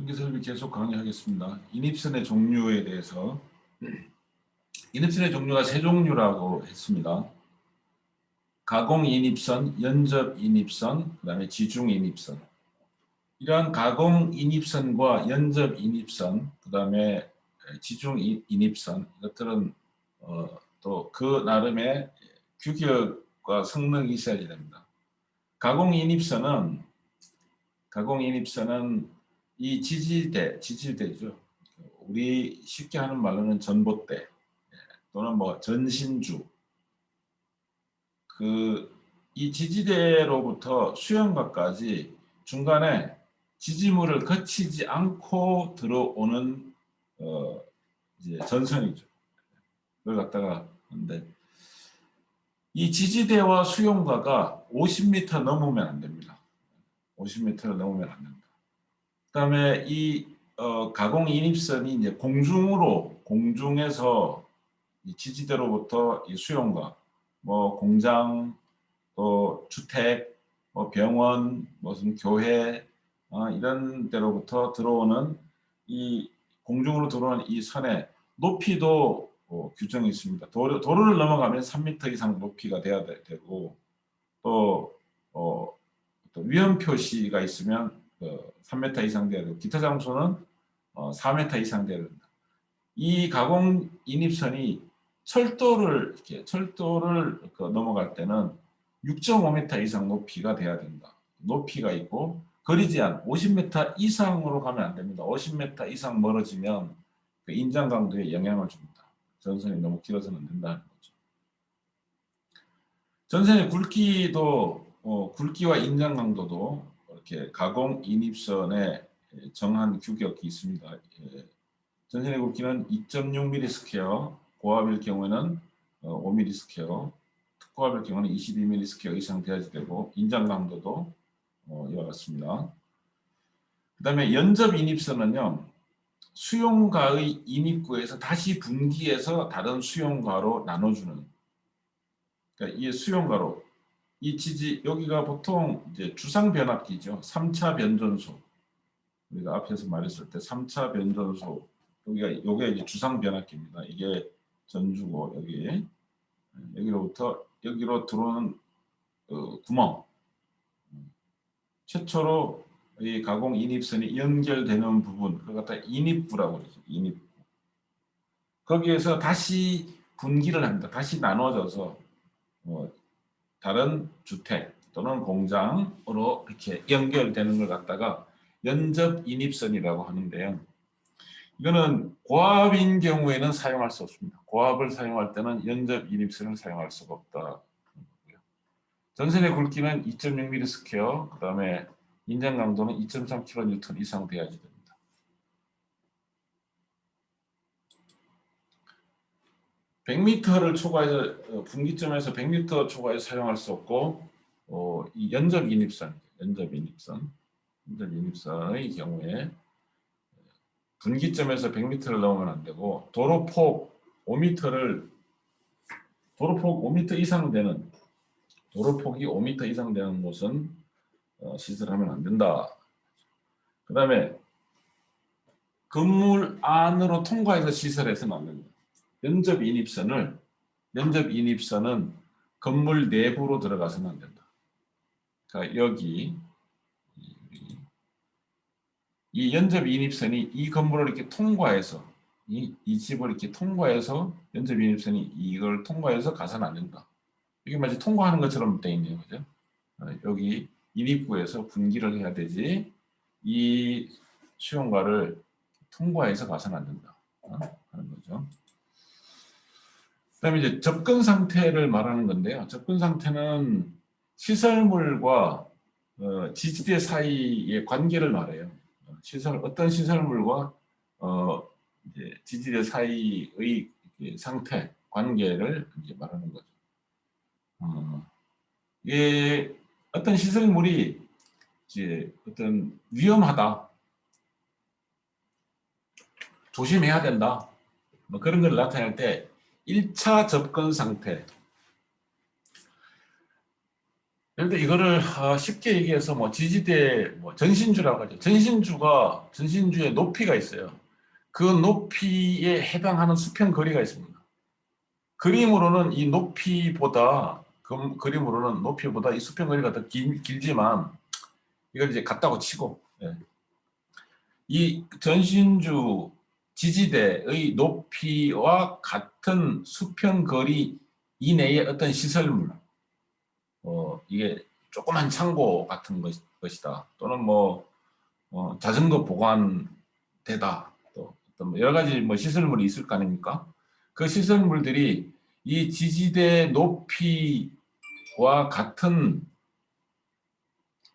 전기설비 계속 강의하겠습니다. 인입선의 종류에 대해서 인입선의 종류가 세 종류라고 했습니다. 가공 인입선, 연접 인입선, 그 다음에 지중 인입선. 이러한 가공 인입선과 연접 인입선, 그 다음에 지중 인- 인입선 이것들은 어, 또 그 나름의 규격과 성능이 있어야 됩니다. 가공 인입선은 가공 인입선은 이 지지대, 지지대죠. 우리 쉽게 하는 말로는 전봇대 예, 또는 뭐 전신주. 그 이 지지대로부터 수영각까지 중간에 지지물을 거치지 않고 들어오는 어 이제 전선이죠. 그걸 갖다가 하는데 이 지지대와 수용가가 50m 넘으면 안 됩니다. 50m를 넘으면 안 됩니다. 그다음에 이 어, 가공 인입선이 이제 공중으로 공중에서 이 지지대로부터 이 수용가 뭐 공장 또 주택 뭐 병원 무슨 교회 어, 이런 데로부터 들어오는 이 공중으로 들어오는 이 선의 높이도 어, 규정이 있습니다. 도로, 도로를 넘어가면 3m 이상 높이가 돼야 되, 고 또, 어, 또 위험 표시가 있으면 어, 3m 이상 돼야 되고 기타 장소는 어, 4m 이상 돼야 된다. 이 가공 인입선이 철도를 이렇게 철도를 그 넘어갈 때는 6.5m 이상 높이가 돼야 된다. 높이가 있고 거리 제한 50m 이상으로 가면 안 됩니다. 50m 이상 멀어지면 그 인장 강도에 영향을 줍니다. 전선이 너무 길어서는 안 된다는 거죠. 전선의 굵기도 어, 굵기와 인장 강도도 이렇게 가공 인입선에 정한 규격이 있습니다. 예. 전선의 굵기는 2.6mm 스퀘어, 고압일 경우에는 어, 5mm 스퀘어, 특고압일 경우는 22mm 스퀘어 이상 돼야지 되고 인장 강도도 어, 이와 같습니다. 그 다음에 연접 인입선은요. 수용가의 인입구에서 다시 분기해서 다른 수용가로 나눠주는 그러니까 이 수용가로 이 지지 여기가 보통 이제 주상 변압기죠. 3차 변전소 우리가 앞에서 말했을 때 3차 변전소 여기가 요게 이제 주상 변압기입니다. 이게 전주고 여기 여기로부터 여기로 들어오는 어, 구멍 최초로 이 가공 인입선이 연결되는 부분 그걸 갖다 인입부라고 그러죠. 인입부. 거기에서 다시 분기를 합니다. 다시 나눠져서 뭐 다른 주택 또는 공장으로 이렇게 연결되는 걸 갖다가 연접 인입선이라고 하는데요. 이거는 고압인 경우에는 사용할 수 없습니다. 고압을 사용할 때는 연접 인입선을 사용할 수가 없다. 전선의 굵기는 2.6mm 스퀘어, 그 다음에 인장 강도는 2.3kN 이상 돼야지 됩니다. (100m를) 초과해서 어, 분기점에서 (100m) 초과해서 사용할 수 없고 어, 이 연접 인입선 연접 인입선 연접 인입선의 경우에 분기점에서 100m를 넘으면 안 되고 도로폭 5m를 도로폭 5m 이상 되는 도로폭이 5m 이상 되는 곳은 어, 시설하면 안 된다. 그 다음에 건물 안으로 통과해서 시설해서는 안 됩니다. 면접 인입선을 면접 인입선은 건물 내부로 들어가서는 안 된다. 그러니까 여기 이, 이 연접 인입선이 이 건물을 이렇게 통과해서 이, 이 집을 이렇게 통과해서 연접 인입선이 이걸 통과해서 가서는 안 된다. 이게 마치 통과하는 것처럼 돼 있네요, 그죠? 어, 여기 인입구에서 분기를 해야 되지 이 수용가를 통과해서 가서는 안 된다 어? 하는 거죠. 그다음에 이제 접근 상태를 말하는 건데요. 접근 상태는 시설물과 어, 지지대 사이의 관계를 말해요. 어, 시설 어떤 시설물과 어, 지지대 사이의 상태 관계를 이제 말하는 거죠. 어, 이게 어떤 시설물이 이제 어떤 위험하다, 조심해야 된다, 뭐 그런 걸 나타낼 때 1차 접근 상태, 들어 이거를 아, 쉽게 얘기해서 뭐 지지대 뭐 전신주라고 하죠. 전신주가 전신주의 높이가 있어요. 그 높이에 해당하는 수평 거리가 있습니다. 그림으로는 이 높이보다 그, 그림으로는 높이보다 이 수평 거리가 더 길, 길지만 이걸 이제 같다고 치고 예. 이 전신주 지지대의 높이와 같은 수평 거리 이내의 어떤 시설물 어, 이게 조그만 창고 같은 것, 것이다. 또는 뭐 어, 자전거 보관대다. 또 어떤 뭐 여러 가지 뭐 시설물이 있을 거 아닙니까? 그 시설물들이 이 지지대 높이와 같은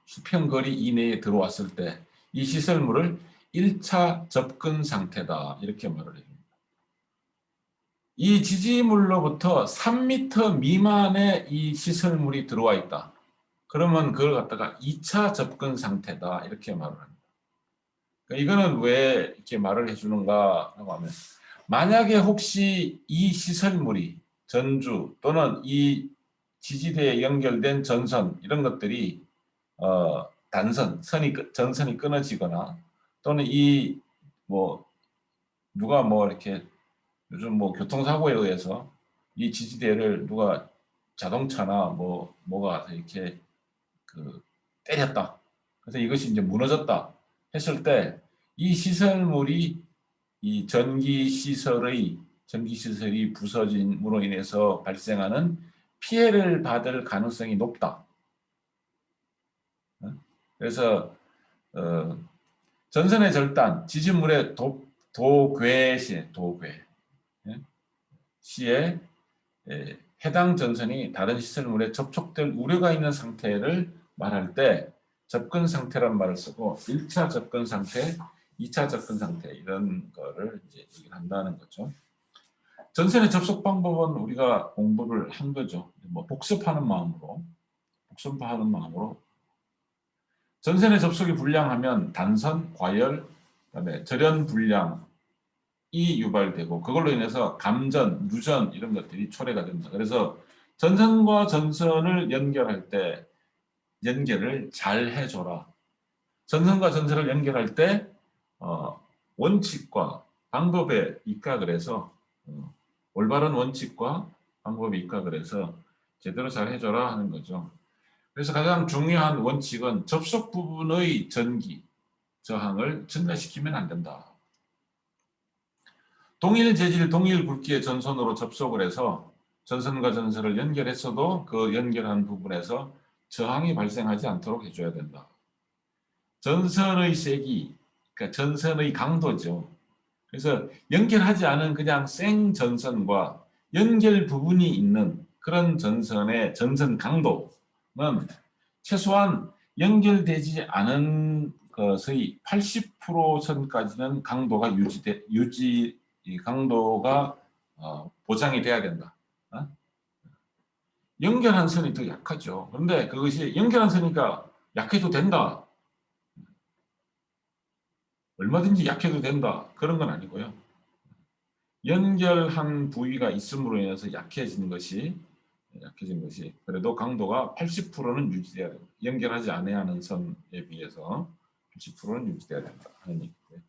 수평 거리 이내에 들어왔을 때 이 시설물을 1차 접근 상태다. 이렇게 말을 해줍니다. 이 지지물로부터 3m 미만의 이 시설물이 들어와 있다. 그러면 그걸 갖다가 2차 접근 상태다. 이렇게 말을 합니다. 그러니까 이거는 왜 이렇게 말을 해주는가 하고 하면 만약에 혹시 이 시설물이 전주 또는 이 지지대에 연결된 전선 이런 것들이 어, 단선, 선이 끊- 전선이 끊어지거나 또는 이 뭐 누가 뭐 이렇게 요즘 뭐 교통사고에 의해서 이 지지대를 누가 자동차나 뭐 뭐가 이렇게 그 때렸다. 그래서 이것이 이제 무너졌다 했을 때 이 시설물이 이 전기 시설의 전기 시설이 부서짐으로 인해서 발생하는 피해를 받을 가능성이 높다. 어? 그래서 어, 전선의 절단, 지진물의 도, 도괴시, 도괴 예? 시에 에, 해당 전선이 다른 시설물에 접촉될 우려가 있는 상태를 말할 때 접근 상태란 말을 쓰고 1차 접근 상태, 2차 접근 상태 이런 거를 이제 얘기를 한다는 거죠. 전선의 접속 방법은 우리가 공부를 한 거죠. 뭐 복습하는 마음으로 복습하는 마음으로 전선의 접속이 불량하면 단선, 과열, 그다음에 절연 불량이 유발되고 그걸로 인해서 감전, 누전 이런 것들이 초래가 됩니다. 그래서 전선과 전선을 연결할 때 연결을 잘 해줘라. 전선과 전선을 연결할 때 어, 원칙과 방법에 입각을 해서 어, 올바른 원칙과 방법에 입각을 해서 제대로 잘 해줘라 하는 거죠. 그래서 가장 중요한 원칙은 접속 부분의 전기 저항을 증가시키면 안 된다. 동일 재질, 동일 굵기의 전선으로 접속을 해서 전선과 전선을 연결했어도 그 연결한 부분에서 저항이 발생하지 않도록 해줘야 된다. 전선의 세기, 그러니까 전선의 강도죠. 그래서 연결하지 않은 그냥 생 전선과 연결 부분이 있는 그런 전선의 전선 강도는 최소한 연결되지 않은 것의 80% 선까지는 강도가 유지돼 유지 이 강도가 어, 보장이 돼야 된다. 어? 연결한 선이 더 약하죠. 그런데 그것이 연결한 선이니까 약해도 된다. 얼마든지 약해도 된다. 그런 건 아니고요. 연결한 부위가 있음으로 인해서 약해진 것이 약해진 것이 그래도 강도가 80%는 유지돼야 된다. 연결하지 않아야 하는 선에 비해서 80%는 유지돼야 된다 하는 얘기고요.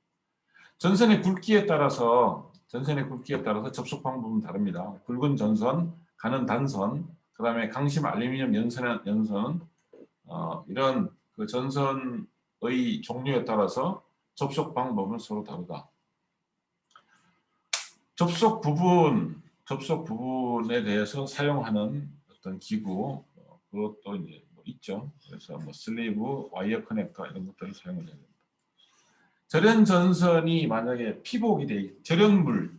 전선의 굵기에 따라서 전선의 굵기에 따라서 접속 방법은 다릅니다. 굵은 전선, 가는 단선, 그 다음에 강심 알루미늄 연선 연선 어, 이런 그 전선의 종류에 따라서 접속 방법은 서로 다르다. 접속 부분, 접속 부분에 대해서 사용하는 어떤 기구 어, 그것도 이제 뭐 있죠. 그래서 뭐 슬리브, 와이어 커넥터 이런 것들을 사용을 해야 됩니다. 절연 전선이 만약에 피복이 돼 절연물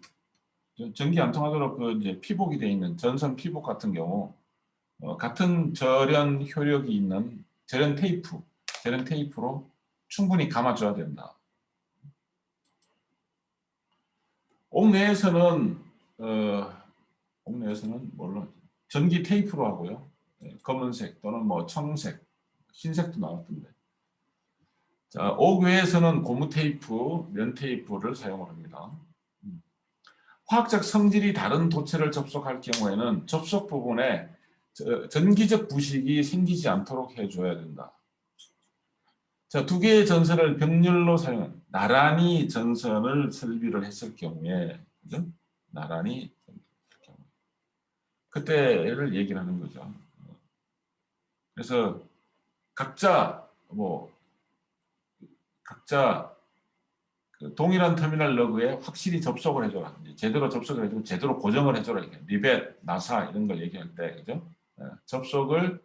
전기 안 통하도록 그 이제 피복이 돼 있는 전선 피복 같은 경우 어, 같은 절연 효력이 있는 절연 테이프, 절연 테이프로 충분히 감아줘야 된다. 옥 내에서는 어, 옥내에서는 뭘로 전기 테이프로 하고요. 네, 검은색 또는 뭐 청색, 흰색도 나왔던데. 자, 옥외에서는 고무 테이프, 면 테이프를 사용을 합니다. 음. 화학적 성질이 다른 도체를 접속할 경우에는 접속 부분에 저- 전기적 부식이 생기지 않도록 해줘야 된다. 자, 두 개의 전선을 병렬로 사용, 나란히 전선을 설비를 했을 경우에, 그죠? 나란히. 그때를 얘기를 하는 거죠. 그래서 각자 뭐 각자 그 동일한 터미널 러그에 확실히 접속을 해줘라. 제대로 접속을 해주고 제대로 고정을 해줘라. 리벳, 나사 이런 걸 얘기할 때 그죠? 예, 접속을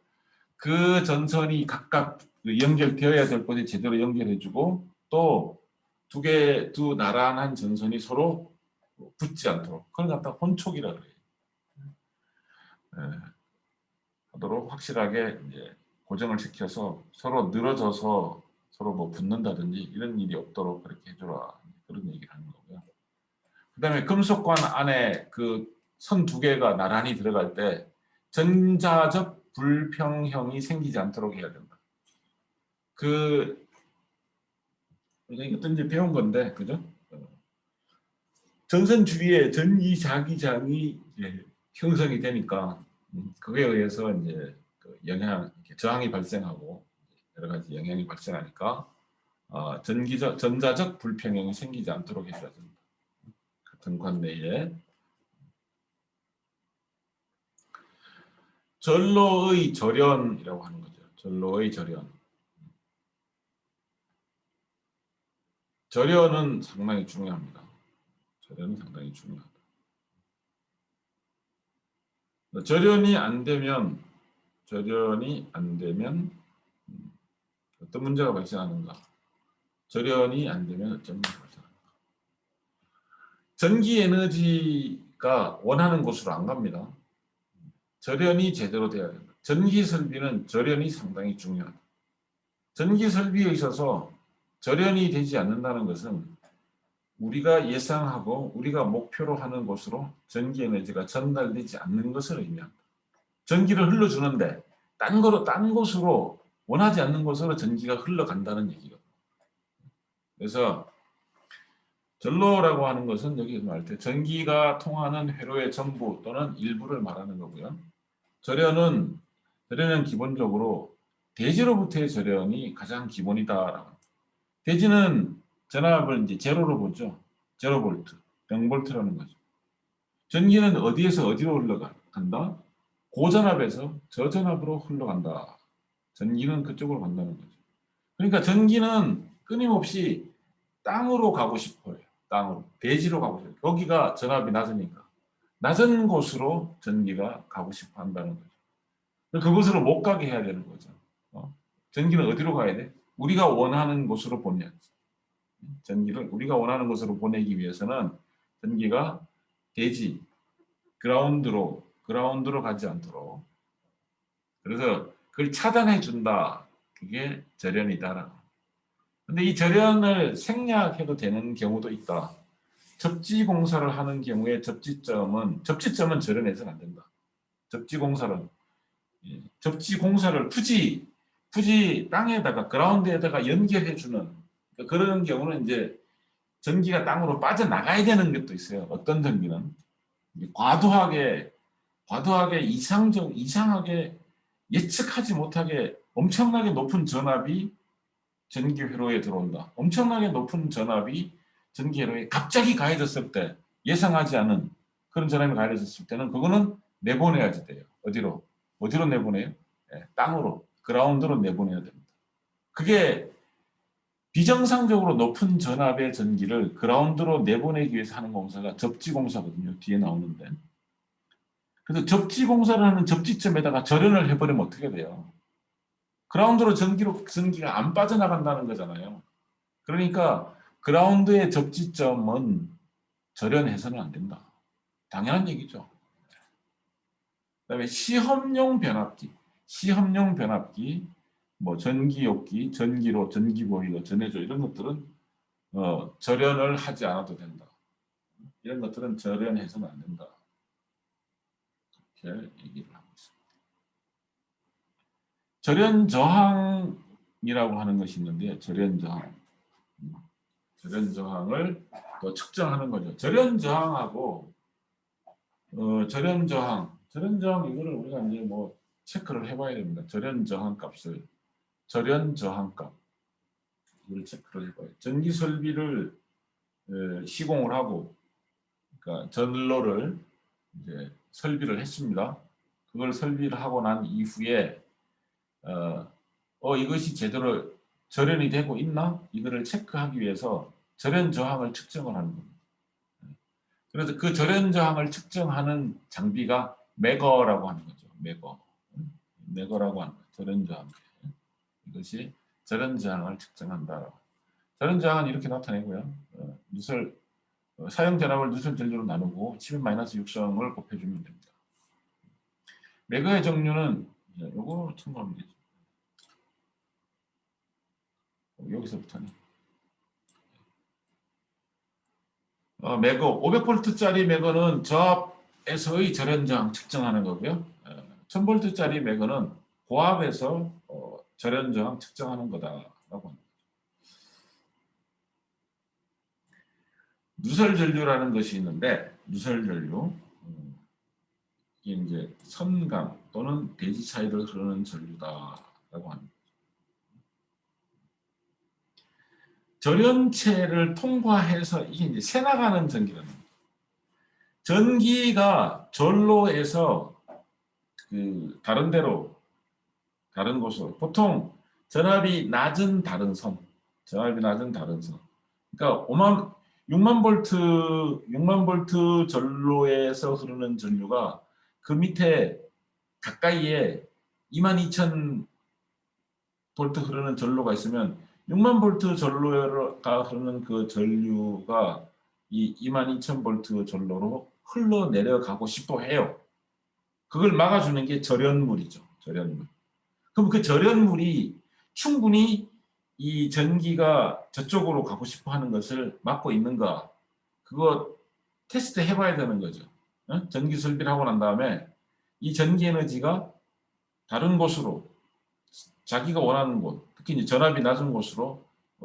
그 전선이 각각 그 연결되어야 될 곳에 제대로 연결해주고 또 두 개, 두 나란한 전선이 서로 붙지 않도록 그걸 갖다 혼촉이라 그래요. 예, 하도록 확실하게 이제 고정을 시켜서 서로 늘어져서 서로 뭐 붙는다든지 이런 일이 없도록 그렇게 해줘라 그런 얘기를 하는 거고요. 그다음에 금속관 안에 그 선 두 개가 나란히 들어갈 때 전자적 불평형이 생기지 않도록 해야 된다. 그 이것도 이제 배운 건데 그죠? 어. 전선 주위에 전기 자기장이 이제 형성이 되니까 음, 그거에 의해서 이제 그 영향 저항이 발생하고 여러 가지 영향이 발생하니까 어, 전기적 전자적 불평형이 생기지 않도록 해줘야 된다. 같은 관내에 전로의 절연이라고 하는 거죠. 전로의 절연. 절연은 상당히 중요합니다. 절연은 상당히 중요하다. 절연이 안 되면 절연이 안 되면 음, 어떤 문제가 발생하는가? 절연이 안 되면 어떤 문제가 발생하는가? 전기 에너지가 원하는 곳으로 안 갑니다. 절연이 제대로 돼야 된다. 전기 설비는 절연이 상당히 중요하다. 전기 설비에 있어서 절연이 되지 않는다는 것은 우리가 예상하고 우리가 목표로 하는 곳으로 전기 에너지가 전달되지 않는 것을 의미한다. 전기를 흘러주는데 딴 거로 딴 곳으로 원하지 않는 곳으로 전기가 흘러간다는 얘기거든요. 그래서 전로라고 하는 것은 여기 말할 때 전기가 통하는 회로의 전부 또는 일부를 말하는 거고요. 절연은 절연은 기본적으로 대지로부터의 절연이 가장 기본이다라고. 대지는 전압을 이제 제로로 보죠. 제로 볼트, 0볼트라는 거죠. 전기는 어디에서 어디로 흘러간다? 고전압에서 저전압으로 흘러간다. 전기는 그쪽으로 간다는 거죠. 그러니까 전기는 끊임없이 땅으로 가고 싶어요. 땅으로. 대지로 가고 싶어요. 거기가 전압이 낮으니까. 낮은 곳으로 전기가 가고 싶어 한다는 거죠. 그곳으로 못 가게 해야 되는 거죠. 어? 전기는 어디로 가야 돼? 우리가 원하는 곳으로 보내야지. 전기를 우리가 원하는 곳으로 보내기 위해서는 전기가 대지, 그라운드로, 그라운드로 가지 않도록. 그래서 그걸 차단해 준다. 그게 절연이다라고. 근데 이 절연을 생략해도 되는 경우도 있다. 접지 공사를 하는 경우에 접지점은 접지점은 절연해서는 안 된다. 접지 공사는 예, 접지 공사를 굳이 굳이 땅에다가 그라운드에다가 연결해 주는 그런 경우는 이제 전기가 땅으로 빠져나가야 되는 것도 있어요. 어떤 전기는 과도하게 과도하게 이상적 이상하게 예측하지 못하게 엄청나게 높은 전압이 전기 회로에 들어온다. 엄청나게 높은 전압이 전기 회로에 갑자기 가해졌을 때 예상하지 않은 그런 전압이 가해졌을 때는 그거는 내보내야지 돼요. 어디로? 어디로 내보내요? 예, 땅으로 그라운드로 내보내야 됩니다. 그게 비정상적으로 높은 전압의 전기를 그라운드로 내보내기 위해서 하는 공사가 접지 공사거든요. 뒤에 나오는데. 그래서 접지 공사를 하는 접지점에다가 절연을 해버리면 어떻게 돼요? 그라운드로 전기로 전기가 안 빠져나간다는 거잖아요. 그러니까 그라운드의 접지점은 절연해서는 안 된다. 당연한 얘기죠. 그 다음에 시험용 변압기, 시험용 변압기, 뭐 전기욕기, 전기로, 전기보일러, 전해조 이런 것들은 어, 절연을 하지 않아도 된다. 이런 것들은 절연해서는 안 된다. 이렇게 얘기를 하고 있습니다. 절연 저항이라고 하는 것이 있는데 절연 저항, 음, 절연 저항을 또 측정하는 거죠. 절연 저항하고 어, 절연 저항, 절연 저항 이거를 우리가 이제 뭐 체크를 해봐야 됩니다. 절연 저항 값을 절연 저항 값 이걸 체크를 해봐요. 전기 설비를 에, 시공을 하고 그러니까 전로를 이제 설비를 했습니다. 그걸 설비를 하고 난 이후에 어, 어 이것이 제대로 절연이 되고 있나 이거를 체크하기 위해서 절연 저항을 측정을 하는 겁니다. 그래서 그 절연 저항을 측정하는 장비가 매거라고 하는 거죠. 매거. 매거라고 하는 거죠. 절연 저항. 이것이 절연 저항을 측정한다. 절연 저항은 이렇게 나타내고요. 어, 누설 어, 사용 전압을 누설 전류로 나누고 10-6성을 곱해주면 됩니다. 매거의 종류는 이제 요거 참고하면 되죠. 어, 여기서부터는 어, 매거 500볼트짜리 매거는 저압에서의 절연 저항 측정하는 거고요. 어, 1000볼트짜리 매거는 고압에서 어, 절연 저항 측정하는 거다라고 합니다. 누설 전류라는 것이 있는데 누설 전류 음, 이제 선강 또는 대지 사이를 흐르는 전류다라고 합니다. 절연체를 통과해서 이게 이제 새 나가는 전기라는 거예요. 전기가 전로에서 그 다른 데로 다른 곳으로 보통 전압이 낮은 다른 선, 전압이 낮은 다른 선. 그러니까 5만 6만 볼트 6만 볼트 전로에서 흐르는 전류가 그 밑에 가까이에 22,000 볼트 흐르는 전로가 있으면 6만 볼트 전로가 흐르는 그 전류가 이22,000 볼트 전로로 흘러 내려가고 싶어 해요. 그걸 막아주는 게 절연물이죠. 절연물. 그럼 그 절연물이 충분히 이 전기가 저쪽으로 가고 싶어 하는 것을 막고 있는가? 그거 테스트 해봐야 되는 거죠. 어? 전기 설비를 하고 난 다음에 이 전기 에너지가 다른 곳으로 자기가 원하는 곳, 특히 이제 전압이 낮은 곳으로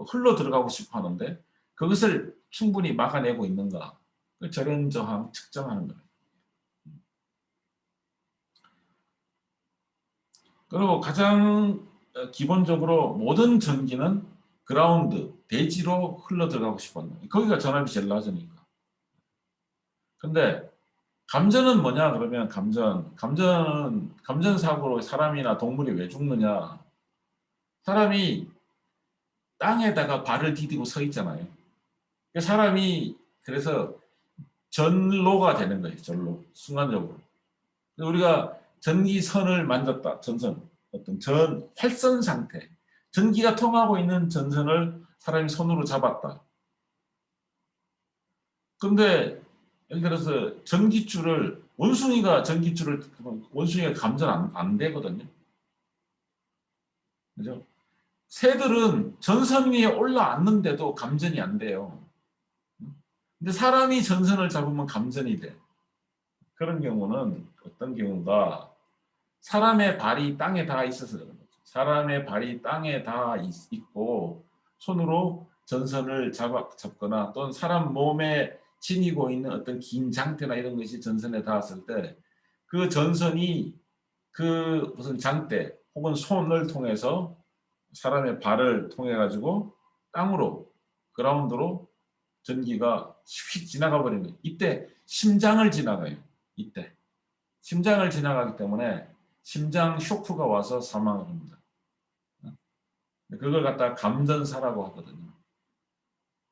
흘러 들어가고 싶어 하는데 그것을 충분히 막아내고 있는가? 그 절연 저항 측정하는 거예요. 그리고 가장 어, 기본적으로 모든 전기는 그라운드, 대지로 흘러 들어가고 싶었는 거기가 전압이 제일 낮으니까. 근데 감전은 뭐냐 그러면 감전, 감전은 감전 사고로 사람이나 동물이 왜 죽느냐? 사람이 땅에다가 발을 디디고 서 있잖아요. 그 사람이 그래서 전로가 되는 거예요. 전로 순간적으로. 우리가 전기선을 만졌다. 전선. 어떤 전 활선 상태. 전기가 통하고 있는 전선을 사람이 손으로 잡았다. 근데 예를 들어서 전기줄을 원숭이가 전기줄을 원숭이가 감전 안, 안 되거든요. 그죠? 새들은 전선 위에 올라앉는데도 감전이 안 돼요. 근데 사람이 전선을 잡으면 감전이 돼. 그런 경우는 어떤 경우가 사람의 발이 땅에 닿아 있어서 그런 거죠. 사람의 발이 땅에 닿아 있고 손으로 전선을 잡아, 잡거나 또는 사람 몸에 지니고 있는 어떤 긴 장대나 이런 것이 전선에 닿았을 때 그 전선이 그 무슨 장대 혹은 손을 통해서 사람의 발을 통해 가지고 땅으로 그라운드로 전기가 휙 지나가 버리는. 이때 심장을 지나가요. 이때 심장을 지나가기 때문에 심장 쇼크가 와서 사망을 합니다. 그걸 갖다 감전사라고 하거든요.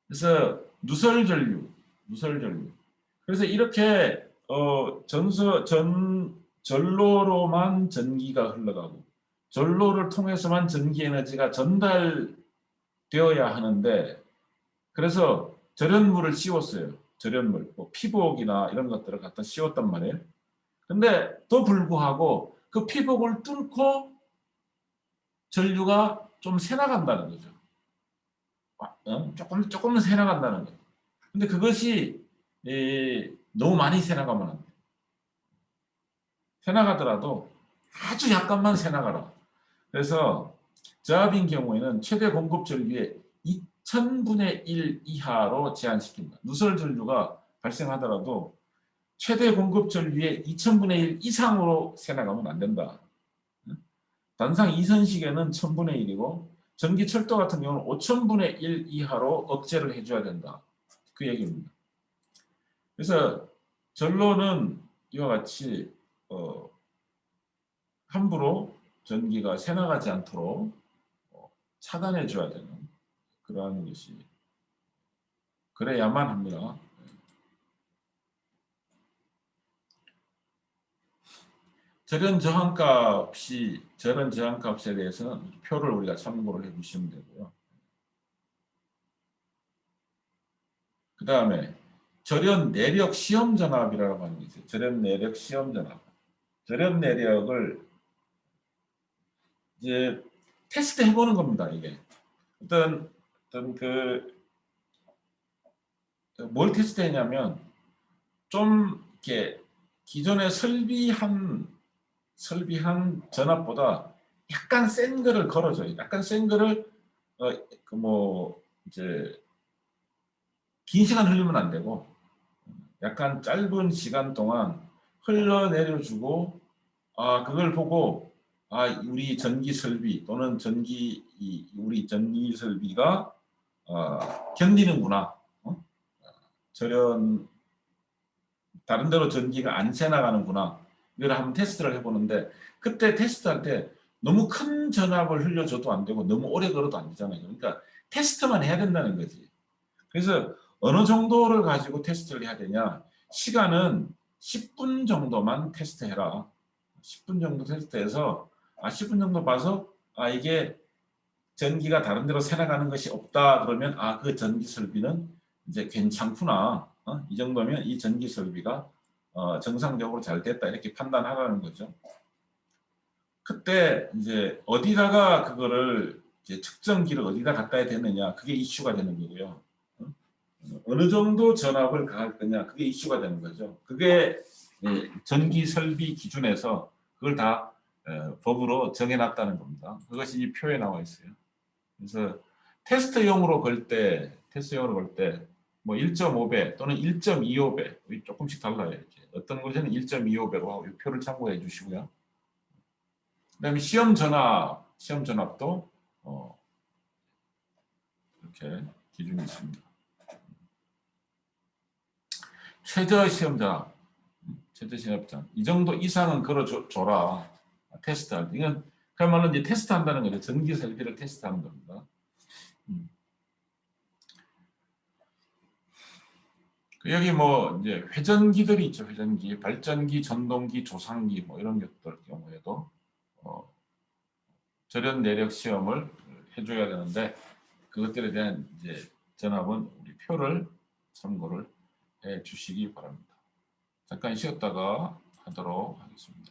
그래서 누설전류, 누설전류. 그래서 이렇게 어, 전서 전 전로로만 전기가 흘러가고 전로를 통해서만 전기 에너지가 전달되어야 하는데 그래서 절연물을 씌웠어요. 절연물, 뭐 피복이나 이런 것들을 갖다 씌웠단 말이에요. 근데 또 불구하고 그 피복을 뚫고 전류가 좀 새나간다는 거죠. 어? 조금 조금 새나간다는 거죠. 근데 그것이 에, 너무 많이 새나가면 안 돼. 새나가더라도 아주 약간만 새나가라. 그래서 저압인 경우에는 최대 공급 전류의 2000분의 1 이하로 제한시킨다. 누설 전류가 발생하더라도 최대 공급 전류의 2000분의 1 이상으로 새 나가면 안 된다. 단상 이선식에는 1000분의 1이고 전기 철도 같은 경우는 5000분의 1 이하로 억제를 해줘야 된다. 그 얘기입니다. 그래서 전로는 이와 같이 어, 함부로 전기가 새나가지 않도록 어, 차단해 줘야 되는 그러한 것이 그래야만 합니다. 절연 저항값이 절연 저항값에 대해서는 표를 우리가 참고를 해주시면 되고요. 그 다음에 절연 내력 시험 전압이라고 하는 게 있어요. 절연 내력 시험 전압. 절연 내력을 이제 테스트 해보는 겁니다. 이게 어떤 어떤 그뭘 테스트했냐면 좀 이렇게 기존에 설비한 설비한 전압보다 약간 센 거를 걸어줘요. 약간 센 거를 어 그 뭐 이제 긴 시간 흘리면 안 되고 약간 짧은 시간 동안 흘러내려주고 아 그걸 보고 아 우리 전기 설비 또는 전기 이 우리 전기 설비가 어, 견디는구나 어? 절연 다른 데로 전기가 안 새나가는구나 이걸 한번 테스트를 해보는데 그때 테스트할 때 너무 큰 전압을 흘려줘도 안 되고 너무 오래 걸어도 안 되잖아요. 그러니까 테스트만 해야 된다는 거지. 그래서 어느 정도를 가지고 테스트를 해야 되냐? 시간은 10분 정도만 테스트해라. 10분 정도 테스트해서 아 10분 정도 봐서 아 이게 전기가 다른 데로 새나가는 것이 없다. 그러면 아 그 전기 설비는 이제 괜찮구나. 어? 이 정도면 이 전기 설비가 어, 정상적으로 잘 됐다 이렇게 판단하라는 거죠. 그때 이제 어디다가 그거를 이제 측정기를 어디다 갖다 야 되느냐 그게 이슈가 되는 거고요. 어? 어느 정도 전압을 가할 거냐 그게 이슈가 되는 거죠. 그게 예, 전기 설비 기준에서 그걸 다 어, 법으로 정해놨다는 겁니다. 그것이 이 표에 나와 있어요. 그래서 테스트용으로 걸 때, 테스트용으로 걸 때, 뭐 1.5배 또는 1.25배, 조금씩 달라요. 이렇게. 어떤 것에는 1.25배로 하고 이 표를 참고해 주시고요. 그 다음에 시험 전압, 시험 전압도 어, 이렇게 기준이 있습니다. 최저 시험 전압, 최저 시험 전압, 이 정도 이상은 걸어줘라. 테스트할 때. 이건 그야말로 이제 테스트한다는 거죠. 전기 설비를 테스트하는 겁니다. 음. 여기 뭐 이제 회전기들이 있죠. 회전기, 발전기, 전동기, 조상기 뭐 이런 것들 경우에도 어, 절연 내력 시험을 해줘야 되는데 그것들에 대한 이제 전압은 우리 표를 참고를 해 주시기 바랍니다. 잠깐 쉬었다가 하도록 하겠습니다.